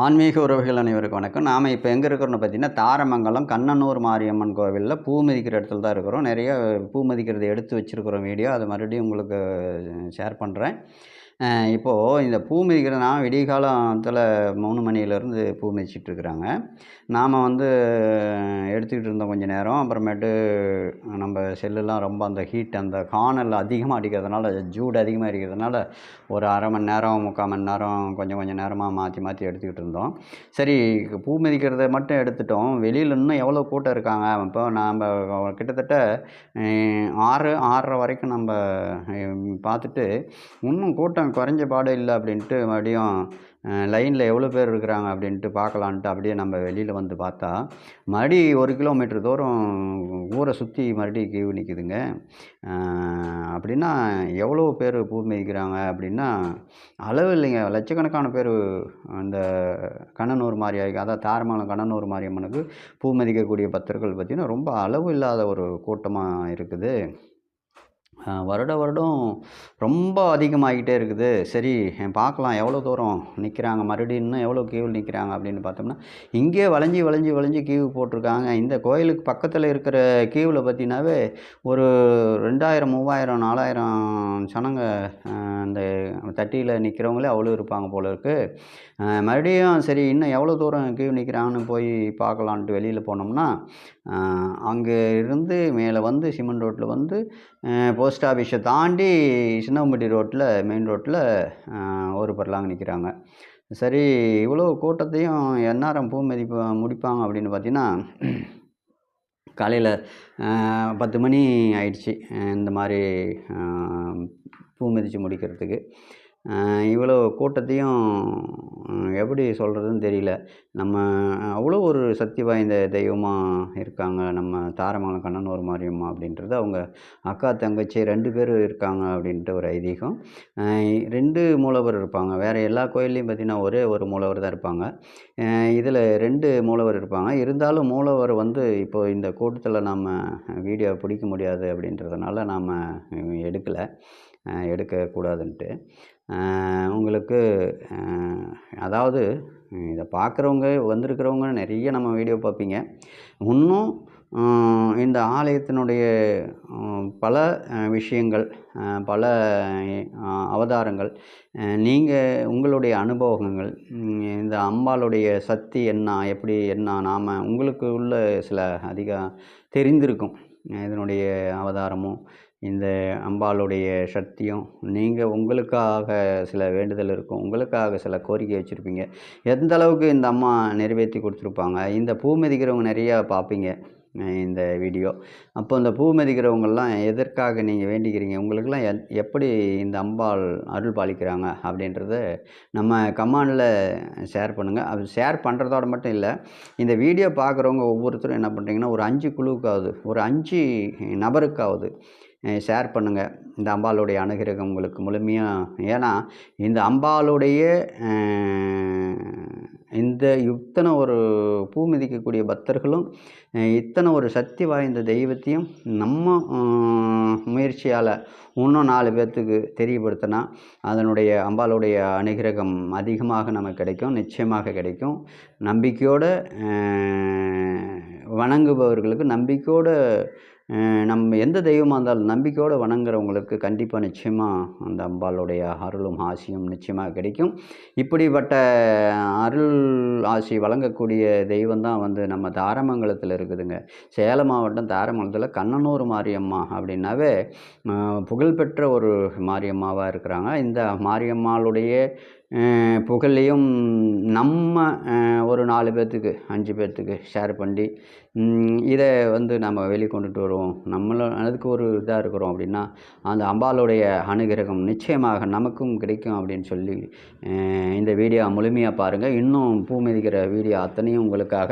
ஆன்மீக உறவுகள் அனைவருக்கும் வணக்கம். நாம் இப்போ எங்கே இருக்கிறோம்னு பார்த்தீங்கன்னா தாரமங்கலம் கண்ணனூர் மாரியம்மன் கோவிலில் பூ மிதிக்கிற இடத்துல தான் இருக்கிறோம். நிறைய பூ மிதிக்கிறதை எடுத்து வச்சுருக்கிறோம் வீடியோ. அதை மறுபடியும் உங்களுக்கு ஷேர் பண்ணுறேன் இப்போது இந்த பூ மிதிக்கிறது நான் விடிய காலத்தில் மூணு மணிலேருந்து பூ மிதிச்சிட்ருக்குறாங்க. நாம் வந்து எடுத்துக்கிட்டு இருந்தோம் கொஞ்சம் நேரம் அப்புறமேட்டு நம்ம செல்லுலாம் ரொம்ப அந்த ஹீட் அந்த காணல் அதிகமாக அடிக்கிறதுனால ஜூடு அதிகமாக இருக்கிறதுனால ஒரு அரை மணி நேரம் முக்கால் மணி நேரம் கொஞ்சம் கொஞ்சம் நேரமாக மாற்றி மாற்றி எடுத்துக்கிட்டு இருந்தோம். சரி பூ மிதிக்கிறத மட்டும் எடுத்துட்டோம். வெளியில் இன்னும் எவ்வளோ கூட்டம் இருக்காங்க? இப்போ நாம் கிட்டத்தட்ட ஆறு ஆறரை வரைக்கும் நம்ம பார்த்துட்டு இன்னும் கூட்டம் குறைஞ்ச பாடம் இல்லை அப்படின்ட்டு மறுபடியும் லைனில் எவ்வளோ பேர் இருக்கிறாங்க அப்படின்ட்டு பார்க்கலான்ட்டு அப்படியே நம்ம வெளியில் வந்து பார்த்தா மறுபடி ஒரு கிலோமீட்டர் தூரம் ஊரை சுற்றி மறுபடி கியூ நிற்குதுங்க அப்படின்னா எவ்வளோ பேர் பூ மிதிக்கிறாங்க அப்படின்னா அளவு இல்லைங்க. லட்சக்கணக்கான பேர் அந்த கண்ணனூர் மாரியாய்க்கு அதாவது தாரமங்கலம் கண்ணனூர் மாரியம்மனுக்கு பூ மதிக்கக்கூடிய பக்தர்கள் பார்த்திங்கன்னா ரொம்ப அளவு இல்லாத ஒரு கூட்டமாக இருக்குது. வருட வருடம் ரொம்ப அதிகமாகிட்டே இருக்குது. சரி பார்க்கலாம் எவ்வளோ தூரம் நிற்கிறாங்க? மறுபடியும் இன்னும் எவ்வளோ கியூவில் நிற்கிறாங்க அப்படின்னு பார்த்தோம்னா இங்கே வளைஞ்சி வளைஞ்சி வளைஞ்சி கியூ போட்டிருக்காங்க. இந்த கோயிலுக்கு பக்கத்தில் இருக்கிற கியூவில் பார்த்தீங்கன்னாவே ஒரு ரெண்டாயிரம் மூவாயிரம் நாலாயிரம் சனங்க இந்த அந்த தட்டியில் நிற்கிறவங்களே அவ்வளோ இருப்பாங்க போல இருக்குது மறுபடியும் சரி இன்னும் எவ்வளோ தூரம் கியூ நிற்கிறாங்கன்னு போய் பார்க்கலான்ட்டு வெளியில் போனோம்னா அங்கே இருந்து மேலே வந்து சிமெண்ட் ரோட்டில் வந்து போஸ்ட் போஸ்ட் ஆஃபீஸை தாண்டி சின்னம்பட்டி ரோட்டில் மெயின் ரோட்டில் ஒரு பரலாங்க நிற்கிறாங்க சரி இவ்வளோ கூட்டத்தையும் எந்நேரம் பூ மதிப்பு முடிப்பாங்க அப்படின்னு பார்த்தீங்கன்னா காலையில் பத்து மணி ஆயிடுச்சு. இந்த மாதிரி பூ மிதித்து முடிக்கிறதுக்கு. இவ்வளோ கூட்டத்தையும் எப்படி சொல்கிறதுன்னு தெரியல. நம்ம அவ்வளோ ஒரு சக்தி வாய்ந்த தெய்வமாக இருக்காங்க. நம்ம தாரமங்கலம் கண்ணனூர் மாரியம்மா அப்படின்றது. அவங்க அக்கா தங்கச்சி ரெண்டு பேர் இருக்காங்க அப்படின்ட்டு ஒரு ஐதீகம். ரெண்டு மூலவர் இருப்பாங்க. வேறு எல்லா கோயில்லையும் பார்த்திங்கன்னா ஒரே ஒரு மூலவர் தான் இருப்பாங்க. இதில் ரெண்டு மூலவர் இருப்பாங்க. இருந்தாலும் மூலவர் வந்து இப்போ இந்த கூட்டத்தில் நம்ம வீடியோ பிடிக்க முடியாது அப்படின்றதுனால நாம் எடுக்கலை. எடுக்கக்கூடாதுன்ட்டு. உங்களுக்கு அதாவது இதை பார்க்குறவங்க வந்திருக்கிறவங்க நிறைய நம்ம வீடியோ பார்ப்பீங்க. இன்னும் இந்த ஆலயத்தினுடைய பல விஷயங்கள் பல அவதாரங்கள் நீங்கள் உங்களுடைய அனுபவங்கள் இந்த அம்பாளுடைய சக்தி என்ன எப்படி என்ன நாம் உங்களுக்கு உள்ள சில அதிக தெரிந்திருக்கும் இதனுடைய அவதாரமும் இந்த அம்பாளுடைய சக்தியும் நீங்கள் உங்களுக்காக சில வேண்டுதல் இருக்கும். உங்களுக்காக சில கோரிக்கை வச்சுருப்பீங்க. எந்த அளவுக்கு இந்த அம்மா நிறைவேற்றி கொடுத்துருப்பாங்க? இந்த பூ மிதிக்கிறவங்க நிறையா பார்ப்பீங்க இந்த வீடியோ. அப்போ இந்த பூ மிதிக்கிறவங்கெல்லாம் எதற்காக நீங்கள் வேண்டிக்கிறீங்க? உங்களுக்கெல்லாம் எத் எப்படி இந்த அம்பாள் அருள் பாலிக்கிறாங்க? அப்படின்றத நம்ம கமானில் ஷேர் பண்ணுங்கள் அது ஷேர் பண்ணுறதோட மட்டும் இல்லை இந்த வீடியோ பார்க்குறவங்க ஒவ்வொருத்தரும் என்ன பண்ணுறீங்கன்னா ஒரு அஞ்சு குழுவுக்காவது ஒரு அஞ்சு நபருக்காவது ஷேர் பண்ணுங்கள் இந்த அம்பாளுடைய அனுகிரகம் உங்களுக்கு முழுமையாக ஏன்னா இந்த அம்பாளுடைய இந்த இத்தனை ஒரு பூ மிதிக்கக்கூடிய பக்தர்களும் இத்தனை ஒரு சக்தி வாய்ந்த தெய்வத்தையும் நம்ம முயற்சியால் இன்னும் நாலு பேர்த்துக்கு தெரியப்படுத்தினா அதனுடைய அம்பாளுடைய அனுகிரகம் அதிகமாக நமக்கு கிடைக்கும் நிச்சயமாக கிடைக்கும். நம்பிக்கையோடு வணங்குபவர்களுக்கு நம்பிக்கையோடு நம்ம எந்த தெய்வமாக இருந்தாலும் நம்பிக்கையோடு வணங்குறவங்களுக்கு கண்டிப்பாக நிச்சயமாக அந்த அம்பாளுடைய அருளும் ஆசியும் நிச்சயமாக கிடைக்கும். இப்படிப்பட்ட அருள் ஆசி வழங்கக்கூடிய தெய்வம் தான் வந்து நம்ம தாரமங்கலத்தில் இருக்குதுங்க. சேலம் மாவட்டம் தாரமங்கலத்தில் கண்ணனூர் மாரியம்மா அப்படின்னாவே புகழ்பெற்ற ஒரு மாரியம்மாவாக இருக்கிறாங்க. இந்த மாரியம்மாளுடைய புகழையும் நம்ம ஒரு நாலு பேர்த்துக்கு அஞ்சு பேர்த்துக்கு ஷேர் பண்ணி இதை வந்து நம்ம வெளியே கொண்டுட்டு வருவோம். நம்மளும் அதுக்கு ஒரு இதாக இருக்கிறோம் அப்படின்னா அந்த அம்பாளுடைய அனுகிரகம் நிச்சயமாக நமக்கும் கிடைக்கும் அப்படின்னு சொல்லி இந்த வீடியோ முழுமையாக பாருங்கள் இன்னும் பூ மிதிக்கிற வீடியோ அத்தனையும் உங்களுக்காக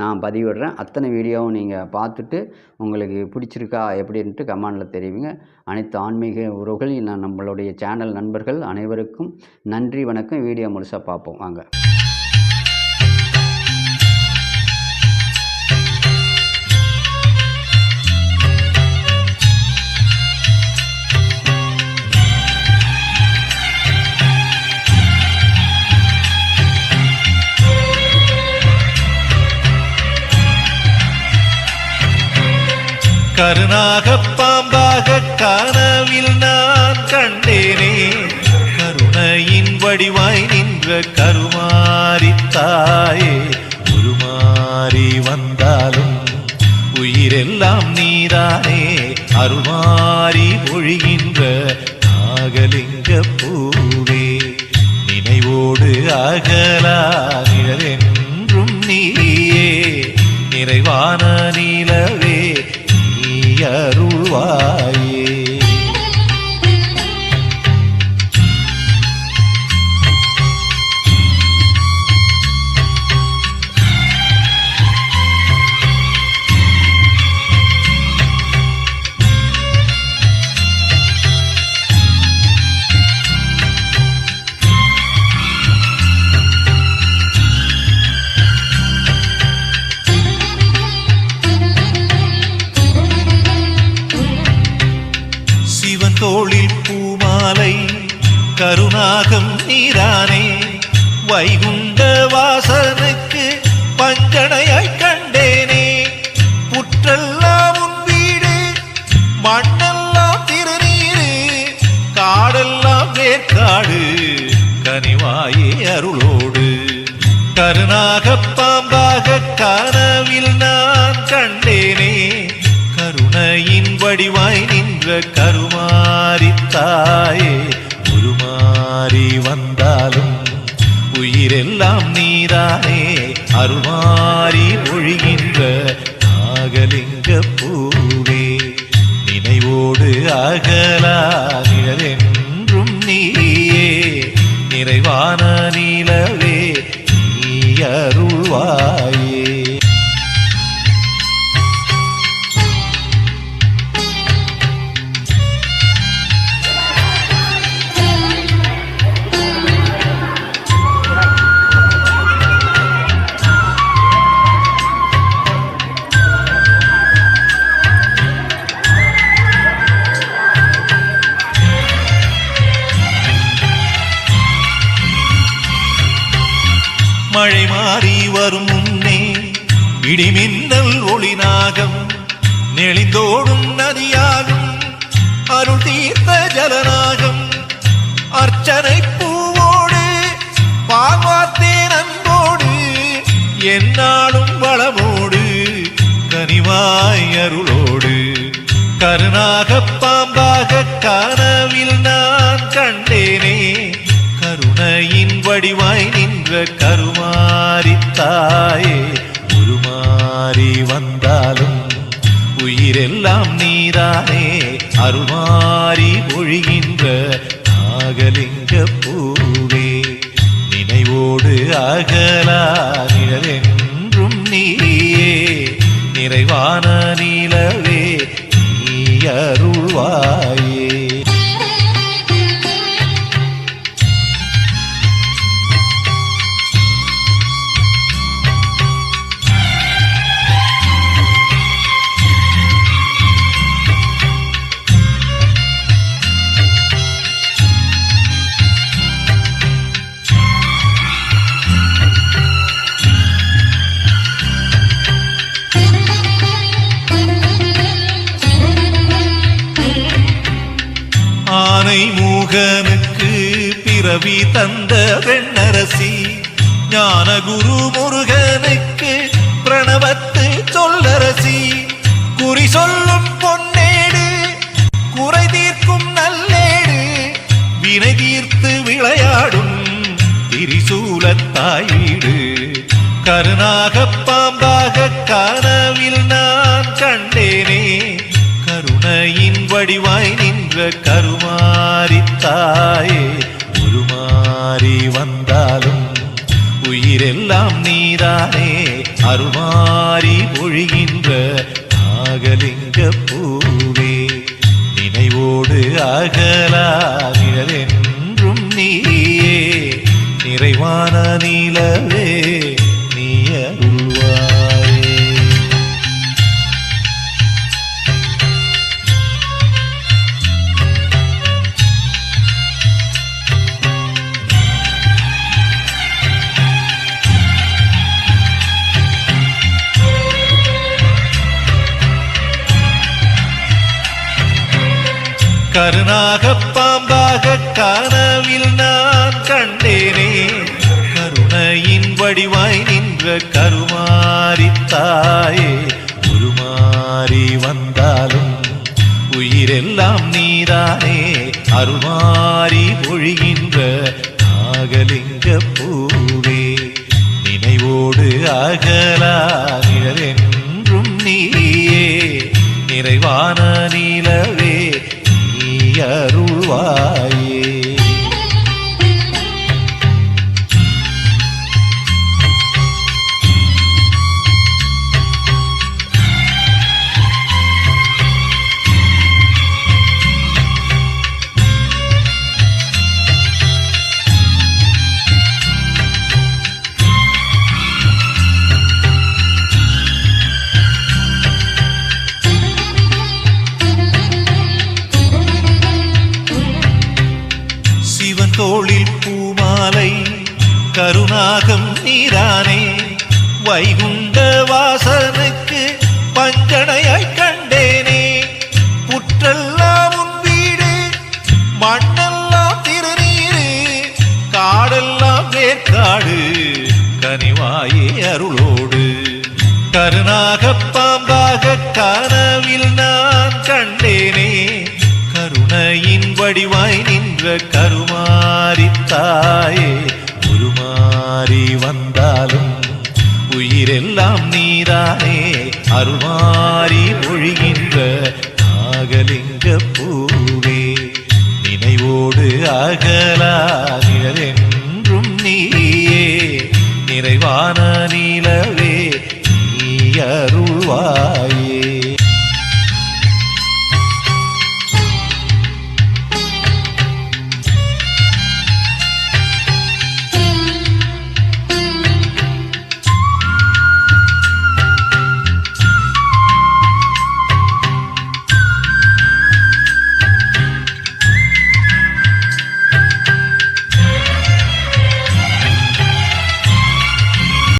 நான் பதிவிடுறேன். அத்தனை வீடியோவும் நீங்கள் பார்த்துட்டு உங்களுக்கு பிடிச்சிருக்கா எப்படின்ட்டு கமெண்டில் தெரிவிங்க. அனைத்து ஆன்மீக உறவுகள் நம்மளுடைய சேனல் நண்பர்கள் அனைவருக்கும் நன்றி வணக்கம் வீடியோ முழுசாக பார்ப்போம். வாங்க. கருணாக பாம்பாக காண வடிவாய் நின்ற தாயே உருமாறி வந்தாலும் உயிரெல்லாம் நீதானே. அருமாறி ஒழிகின்ற நாகலிங்க பூவே நினைவோடு அகலா நிழலென்றும் நீயே. நிறைவான நிலவே நீ அருள்வார் வைகுண்ட வாசனுக்கு பஞ்சனையாய் கண்டேனே. புற்றெல்லாம் உன் வீடு மண்ணெல்லாம் திருநீரு காடெல்லாம் வேற்காடு கனிவாயே அருளோடு. கருணாக பாம்பாக கனவில் நான் கண்டேனே. கருணையின் வடிவாய் நின்ற கருமாரி தாயே உருமாறி வந்தாலும் உயிரெல்லாம் நீதானே. அருள்மாறி ஒழிகின்ற நாகலிங்க பூவே. நினைவோடு அகலா நிழலென்றும் நீயே. நிறைவான நிலவே நீ அருள்வாய் மழை மாறி வரும் முன்னே இடிமின்னல் ஒளிநாகம் நெளிந்தோடும் நதியாகும் அருள் தீர்த்த ஜலநாகம். அர்ச்சனை பூவோடு பால்வார்த்தேன் அன்போடு என்னாலும் வளமோடு கனிவாய் அருளோடு. கருணாக பாம்பாக கனவில் நான் கண்டேனே கருணையின் வடிவாய் நின்ற கரு தாயே உருமாறி வந்தாலும் உயிரெல்லாம் நீதானே. அருள்மாறி ஒழிகின்ற நாகலிங்க பூவே நினைவோடு அகலா நிழலென்றும் நீயே. நிறைவான நிலவே நீ அருள்வாய். பிறவி தந்த வெண்ணரசி ஞான குரு முருகனுக்கு பிரணவத்து சொல்லரசி. குறி சொல்லும் பொன்னேடு குறை தீர்க்கும் நல்லேடு வினை தீர்த்து விளையாடும் திரிசூலத்தாயீடு. கருணாக பாம்பாக கனவில் நான் கண்டேனே கருணையின் வடிவாய் நின்ற கருமாரி உருமாறி வந்தாலும் உயிரெல்லாம் நீதானே. அருமாறி பொழிகின்ற நாகலிங்க பூவே நினைவோடு அகலா நிழலென்றும் நீயே. நிறைவான நிலவே பாம்பாக கனவில் நான் கண்டேனே. கருணையின் வடிவாய் நின்ற கருமாறித்தாயே. உருமாறி வந்தாலும் உயிரெல்லாம் நீதானே. அருள்மாறி பொழிகின்ற நாகலிங்க பூவே. நினைவோடு அகலா நிழலின் வைகுண்ட வாசனுக்கு பஞ்சனையாய் கண்டேனே. புற்றெல்லாம் உன் வீடு மண்ணெல்லாம் திருநீரு காடெல்லாம் வேற்காடு கனிவாயே அருளோடு. கருணாக பாம்பாக கனவில் நான் கண்டேனே. கருணையின் வடிவாய் நின்ற கருமாரித்தாயே உருமாறி வந்தாலும் உயிரெல்லாம் நீதானே. அருள்மாறி ஒழிகின்ற நாகலிங்க பூவே. நினைவோடு அகலா நிழலென்றும் நீயே. நிறைவான நிலவே நீ அருள்வாய்.